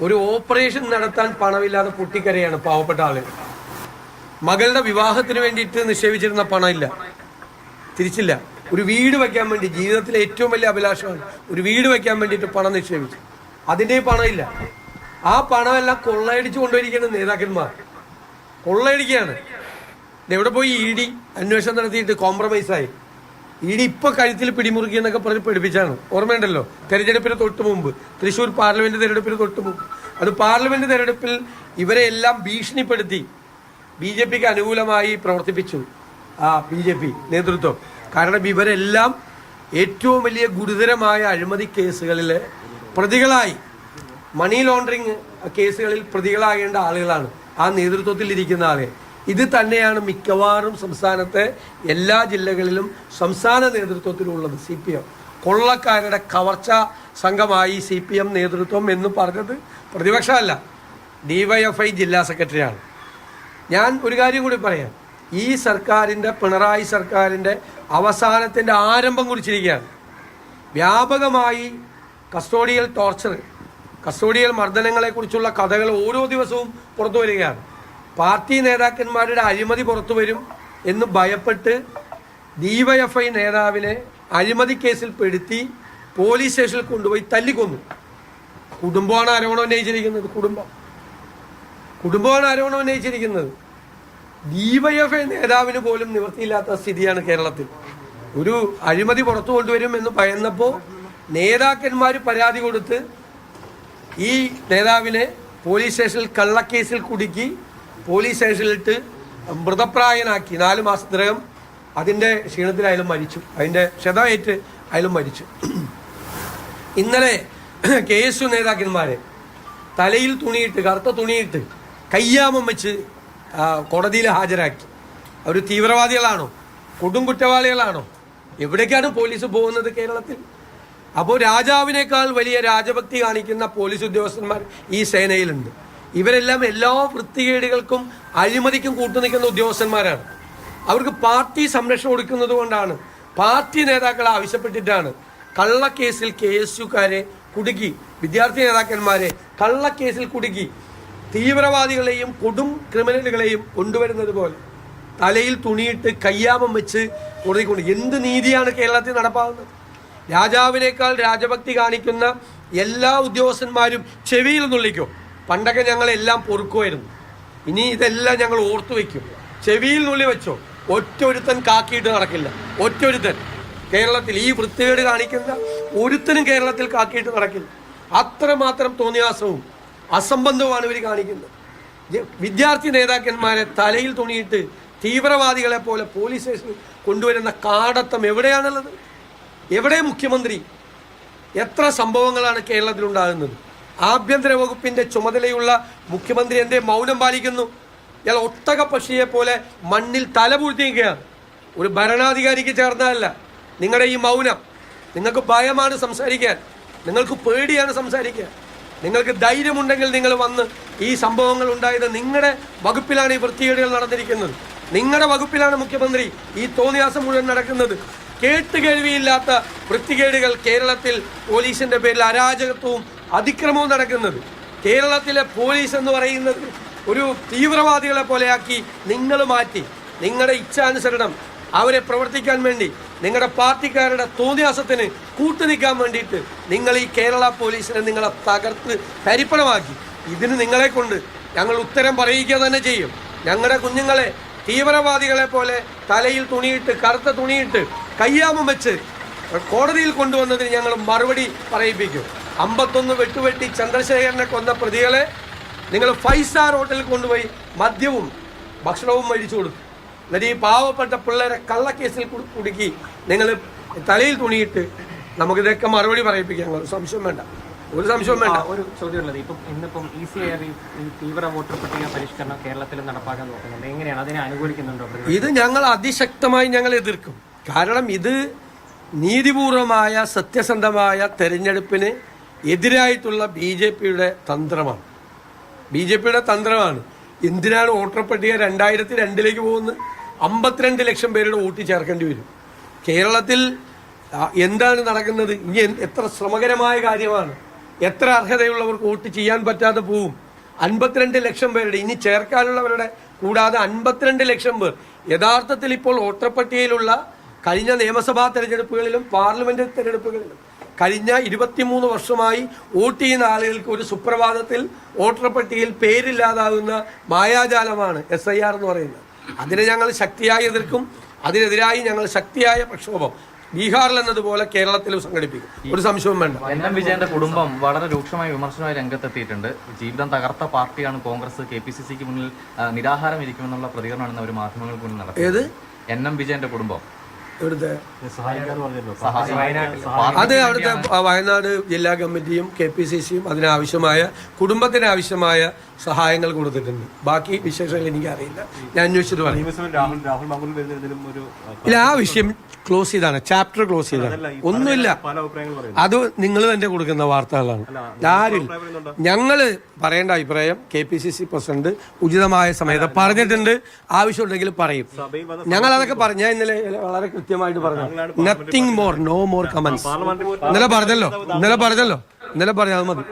ഒരു ഓപ്പറേഷൻ നടത്താൻ പണമില്ലാതെ പൊട്ടിക്കരയാണ് പാവപ്പെട്ട ആളുകൾ മകളുടെ വിവാഹത്തിന് വേണ്ടിയിട്ട് നിക്ഷേപിച്ചിരുന്ന പണമില്ല. തിരിച്ചില്ല. ഒരു വീട് വയ്ക്കാൻ വേണ്ടി ജീവിതത്തിലെ ഏറ്റവും വലിയ അഭിലാഷമാണ് ഒരു വീട് വയ്ക്കാൻ വേണ്ടിയിട്ട് പണം നിക്ഷേപിച്ചു അതിന്റെ പണമില്ല. ആ പണമെല്ലാം കൊള്ളയടിച്ചു കൊണ്ടുവരിക്കുന്ന നേതാക്കന്മാർ. കൊള്ളയടിക്കുകയാണ്. എവിടെ പോയി ഇ ഡി അന്വേഷണം നടത്തിയിട്ട് കോംപ്രമൈസായി ഇ ഡി ഇപ്പൊ കഴുത്തിൽ പിടിമുറുക്കി എന്നൊക്കെ പറഞ്ഞ് പഠിപ്പിച്ചാണ് ഓർമ്മയുണ്ടല്ലോ? തെരഞ്ഞെടുപ്പിന് തൊട്ട് മുമ്പ്. തൃശ്ശൂർ പാർലമെന്റ് തെരഞ്ഞെടുപ്പിന് തൊട്ട് മുമ്പ്. അത് പാർലമെന്റ് തെരഞ്ഞെടുപ്പിൽ ഇവരെ എല്ലാം ഭീഷണിപ്പെടുത്തി ബി ജെ പിക്ക് അനുകൂലമായി പ്രവർത്തിപ്പിച്ചു ആ ബി ജെ പി നേതൃത്വം. കാരണം ഇവരെല്ലാം ഏറ്റവും വലിയ ഗുരുതരമായ അഴിമതി കേസുകളിലെ പ്രതികളായി. മണി ലോണ്ടറിങ് കേസുകളിൽ പ്രതികളാകേണ്ട ആളുകളാണ് ആ നേതൃത്വത്തിൽ ഇരിക്കുന്ന ആളുകൾ ഇത് തന്നെയാണ് മിക്കവാറും സംസ്ഥാനത്തെ എല്ലാ ജില്ലകളിലും സംസ്ഥാന നേതൃത്വത്തിലുള്ളത് സി പി എം. കൊള്ളക്കാരുടെ കവർച്ച സംഘമായി സി പി എം നേതൃത്വം എന്ന് പറഞ്ഞത് പ്രതിപക്ഷമല്ല ഡിവൈഎഫ്ഐ ജില്ലാ സെക്രട്ടറിയാണ്. ഞാൻ ഒരു കാര്യം കൂടി പറയാം. ഈ സർക്കാരിന്റെ പിണറായി സർക്കാരിന്റെ അവസാനത്തിന്റെ ആരംഭം കുറിച്ചിരിക്കുകയാണ്. വ്യാപകമായി കസ്റ്റോഡിയൽ ടോർച്ചർ കസ്റ്റോഡിയൽ മർദ്ദനങ്ങളെക്കുറിച്ചുള്ള കഥകൾ ഓരോ ദിവസവും പുറത്തു വരികയാണ്. പാർട്ടി നേതാക്കന്മാരുടെ അഴിമതി പുറത്തു വരും എന്ന് ഭയപ്പെട്ട് ഡിവൈഎഫ്ഐ നേതാവിനെ അഴിമതി കേസിൽ പെടുത്തി പോലീസ് സ്റ്റേഷനിൽ കൊണ്ടുപോയി തല്ലിക്കൊന്നു. കുടുംബമാണ് ആരോപണം ഉന്നയിച്ചിരിക്കുന്നത്? കുടുംബം. കുടുംബമാണ് ആരോപണം ഉന്നയിച്ചിരിക്കുന്നത്? ഡിവൈഎഫ്ഐ നേതാവിന് പോലും നിവൃത്തിയില്ലാത്ത സ്ഥിതിയാണ് കേരളത്തിൽ. ഒരു അഴിമതി പുറത്തു കൊണ്ടുവരും എന്ന് ഭയന്നപ്പോൾ നേതാക്കന്മാർ പരാതി കൊടുത്ത് ഈ നേതാവിനെ പോലീസ് സ്റ്റേഷനിൽ കള്ളക്കേസിൽ കുടുക്കി പോലീസ് സ്റ്റേഷനിലിട്ട് മൃതപ്രായനാക്കി നാല് മാസത്തിനകം അതിന്റെ ക്ഷീണത്തിൽ അയാളും മരിച്ചു. അതിന്റെ ക്ഷതമേറ്റ് അയാളും മരിച്ചു. ഇന്നലെ കെ എസ് യു നേതാക്കന്മാരെ തലയിൽ തുണിയിട്ട് കറുത്ത തുണിയിട്ട് കയ്യാമം വെച്ച് കോടതിയിൽ ഹാജരാക്കി. അവർ തീവ്രവാദികളാണോ? കൊടും കുറ്റവാളികളാണോ? എവിടേക്കാണ് പോലീസ് പോകുന്നത് കേരളത്തിൽ? അപ്പോൾ രാജാവിനേക്കാൾ വലിയ രാജഭക്തി കാണിക്കുന്ന പോലീസ് ഉദ്യോഗസ്ഥന്മാർ ഈ സേനയിലുണ്ട്. ഇവരെല്ലാം എല്ലാ വൃത്തികേടുകൾക്കും അഴിമതിക്കും കൂട്ടുനിൽക്കുന്ന ഉദ്യോഗസ്ഥന്മാരാണ്. അവർക്ക് പാർട്ടി സംരക്ഷണം കൊടുക്കുന്നത് കൊണ്ടാണ്. പാർട്ടി നേതാക്കൾ ആവശ്യപ്പെട്ടിട്ടാണ്. കള്ളക്കേസിൽ കെ എസ് യുക്കാരെ കുടുക്കി. വിദ്യാർത്ഥി നേതാക്കന്മാരെ കള്ളക്കേസിൽ കുടുക്കി. തീവ്രവാദികളെയും കൊടും ക്രിമിനലുകളെയും കൊണ്ടുവരുന്നത് പോലെ. തലയിൽ തുണിയിട്ട് കയ്യാമം വെച്ച് കോടതി കൊണ്ട് എന്ത് നീതിയാണ് കേരളത്തിൽ നടപ്പാകുന്നത്? രാജാവിനേക്കാൾ രാജഭക്തി കാണിക്കുന്ന എല്ലാ ഉദ്യോഗസ്ഥന്മാരും ചെവിയിൽ നുള്ളിക്കോ? പണ്ടൊക്കെ ഞങ്ങളെല്ലാം പൊറുക്കുമായിരുന്നു. ഇനി ഇതെല്ലാം ഞങ്ങൾ ഓർത്തു വയ്ക്കും ചെവിയിൽ നുള്ളി വെച്ചോ. ഒറ്റ ഒരുത്തൻ കാക്കിയിട്ട് നടക്കില്ല. ഒറ്റ ഒരുത്തൻ കേരളത്തിൽ ഈ വൃത്തികേട് കാണിക്കുന്ന ഒരുത്തനും കേരളത്തിൽ കാക്കിയിട്ട് നടക്കില്ല. അത്രമാത്രം തോന്നിയാസവും അസംബന്ധവുമാണ് ഇവർ കാണിക്കുന്നത്. വിദ്യാർത്ഥി നേതാക്കന്മാരെ തലയിൽ തുണിയിട്ട് തീവ്രവാദികളെ പോലെ പോലീസ് സ്റ്റേഷനിൽ കൊണ്ടുവരുന്ന കാടത്തം എവിടെയാണുള്ളത്? എവിടെ മുഖ്യമന്ത്രി? എത്ര സംഭവങ്ങളാണ് കേരളത്തിൽ ഉണ്ടാകുന്നത് ആഭ്യന്തര വകുപ്പിന്റെ ചുമതലയുള്ള മുഖ്യമന്ത്രി എന്തേ മൗനം പാലിക്കുന്നു? ഇയാൾ ഒട്ടക പക്ഷിയെ പോലെ മണ്ണിൽ തല പൂഴ്ത്തിയിരിക്കുകയാണ്. ഒരു ഭരണാധികാരിക്ക് ചേർന്നതല്ല. നിങ്ങളുടെ ഈ മൗനം. നിങ്ങൾക്ക് ഭയമാണ് സംസാരിക്കാൻ. നിങ്ങൾക്ക് പേടിയാണ് സംസാരിക്കാൻ. നിങ്ങൾക്ക് ധൈര്യമുണ്ടെങ്കിൽ നിങ്ങൾ വന്ന് ഈ സംഭവങ്ങൾ ഉണ്ടായത് നിങ്ങളുടെ വകുപ്പിലാണ് ഈ വൃത്തികേടുകൾ നടന്നിരിക്കുന്നത്. നിങ്ങളുടെ വകുപ്പിലാണ് മുഖ്യമന്ത്രി ഈ തോന്നിയാസം മുഴുവൻ നടക്കുന്നത്. കേട്ടുകേൾവിയില്ലാത്ത വൃത്തികേടുകൾ കേരളത്തിൽ പോലീസിന്റെ പേരിൽ അരാജകത്വവും അതിക്രമവും നടക്കുന്നത്. കേരളത്തിലെ പോലീസ് എന്ന് പറയുന്നത് ഒരു തീവ്രവാദികളെ പോലെയാക്കി നിങ്ങൾ മാറ്റി നിങ്ങളുടെ ഇച്ഛാനുസരണം അവരെ പ്രവർത്തിക്കാൻ വേണ്ടി നിങ്ങളുടെ പാർട്ടിക്കാരുടെ തോന്നിയാസത്തിന് കൂട്ടുനിൽക്കാൻ വേണ്ടിയിട്ട് നിങ്ങൾ ഈ കേരള പോലീസിനെ നിങ്ങളെ തകർത്ത് തരിപ്പണമാക്കി ഇതിന് നിങ്ങളെ കൊണ്ട് ഞങ്ങൾ ഉത്തരം പറയുക തന്നെ ചെയ്യും. ഞങ്ങളുടെ കുഞ്ഞുങ്ങളെ തീവ്രവാദികളെ പോലെ തലയിൽ തുണിയിട്ട് കറുത്ത തുണിയിട്ട് കയ്യാമം വെച്ച് കോടതിയിൽ കൊണ്ടുവന്നതിന് ഞങ്ങൾ മറുപടി പറയിപ്പിക്കും. അമ്പത്തൊന്ന് വെട്ടുവെട്ടി ചന്ദ്രശേഖരനെ കൊന്ന പ്രതികളെ നിങ്ങൾ ഫൈവ് സ്റ്റാർ ഹോട്ടലിൽ കൊണ്ടുപോയി മദ്യവും ഭക്ഷണവും മേടിച്ചു കൊടുക്കും. എന്നിട്ട് ഈ പാവപ്പെട്ട പിള്ളേരെ കള്ളക്കേസിൽ കുടുക്കി നിങ്ങൾ തലയിൽ തുണിയിട്ട് നമുക്കിതൊക്കെ മറുപടി പറയിപ്പിക്കാം. ഒരു സംശയം വേണ്ട. ഒരു സംശയം വേണ്ട. ഒരു ചോദ്യമുള്ളത്. ഇപ്പം ഇന്നിപ്പം സി ആർ ഈ തീവ്ര വോട്ടർ പട്ടിക പരിഷ്കരണം കേരളത്തിൽ നടപ്പാക്കാൻ നോക്കുന്നുണ്ട്. എങ്ങനെയാണ് അതിനെ അനുകൂലിക്കുന്നുണ്ടോ ഇത് ഞങ്ങൾ അതിശക്തമായി ഞങ്ങൾ എതിർക്കും. കാരണം ഇത് നീതിപൂർവമായ സത്യസന്ധമായ തെരഞ്ഞെടുപ്പിന് എതിരായിട്ടുള്ള ബി ജെ പിയുടെ തന്ത്രമാണ്. ബി ജെ പിയുടെ തന്ത്രമാണ്. എന്തിനാണ് വോട്ടർ പട്ടിക രണ്ടായിരത്തി രണ്ടിലേക്ക് പോകുന്നത്? അമ്പത്തിരണ്ട് ലക്ഷം പേരുടെ വോട്ട് ചേർക്കേണ്ടി വരും. കേരളത്തിൽ എന്താണ് നടക്കുന്നത്? ഇനി എത്ര ശ്രമകരമായ കാര്യമാണ്. എത്ര അർഹതയുള്ളവർക്ക് വോട്ട് ചെയ്യാൻ പറ്റാതെ പോവും. അൻപത്തിരണ്ട് ലക്ഷം പേരുടെ ഇനി ചേർക്കാനുള്ളവരുടെ കൂടാതെ അൻപത്തിരണ്ട് ലക്ഷം പേർ. യഥാർത്ഥത്തിൽ ഇപ്പോൾ വോട്ടർ പട്ടികയിലുള്ള കഴിഞ്ഞ നിയമസഭാ തെരഞ്ഞെടുപ്പുകളിലും പാർലമെന്റ് തെരഞ്ഞെടുപ്പുകളിലും കഴിഞ്ഞ ഇരുപത്തിമൂന്ന് വർഷമായി വോട്ട് ചെയ്യുന്ന ആളുകൾക്ക് ഒരു സുപ്രഭാതത്തിൽ വോട്ടർ പട്ടികയിൽ പേരില്ലാതാകുന്ന മായാജാലമാണ് എസ് ഐ ആർ എന്ന് പറയുന്നത്. അതിനെ ഞങ്ങൾ ശക്തിയായി എതിർക്കും അതിനെതിരായി ഞങ്ങൾ ശക്തിയായ പ്രക്ഷോഭം. ബീഹാറിൽ എന്നതുപോലെ കേരളത്തിലും സംഘടിപ്പിക്കും. ഒരു സംശയവും വേണ്ട. എൻ എം വിജയന്റെ കുടുംബം വളരെ രൂക്ഷമായ വിമർശനമായി രംഗത്തെത്തിയിട്ടുണ്ട്. ജീവിതം തകർത്ത പാർട്ടിയാണ് കോൺഗ്രസ്. കെ പി സി സിക്ക് മുന്നിൽ നിരാഹാരം ഇരിക്കുമെന്നുള്ള പ്രതികരണമാണ് അവർ മാധ്യമങ്ങൾക്ക് മുന്നിൽ നടത്തിയത് എൻ എം വിജയന്റെ കുടുംബം. ഇവിടുത്തെ സഹായി- അത് അവിടുത്തെ വയനാട് ജില്ലാ കമ്മിറ്റിയും കെ പി സി സിയും അതിനാവശ്യമായ കുടുംബത്തിനാവശ്യമായ സഹായങ്ങൾ കൊടുത്തിട്ടുണ്ട്. ബാക്കി വിശേഷങ്ങൾ എനിക്കറിയില്ല. ഞാൻ അന്വേഷിച്ചിട്ട് പറയും. ഇല്ല ആ വിഷയം ക്ലോസ് ചെയ്താണ്. ചാപ്റ്റർ ക്ലോസ് ചെയ്താണ്. ഒന്നുമില്ല. പല അഭിപ്രായങ്ങൾ പറയുന്നു അത് നിങ്ങൾ തന്നെ കൊടുക്കുന്ന വാർത്തകളാണ്. ആരും ഞങ്ങൾ പറയേണ്ട അഭിപ്രായം K P C C president ഉചിതമായ സമയത്ത് പറഞ്ഞിട്ടുണ്ട്. ആവശ്യമുണ്ടെങ്കിൽ പറയും. ഞങ്ങൾ അതൊക്കെ പറഞ്ഞു ഞാൻ ഇന്നലെ വളരെ കൃത്യമായിട്ട് പറഞ്ഞു. Nothing more no more comments ഇന്നലെ പറഞ്ഞല്ലോ ഇന്നലെ പറഞ്ഞല്ലോ ഇന്നലെ പറഞ്ഞാൽ മതി.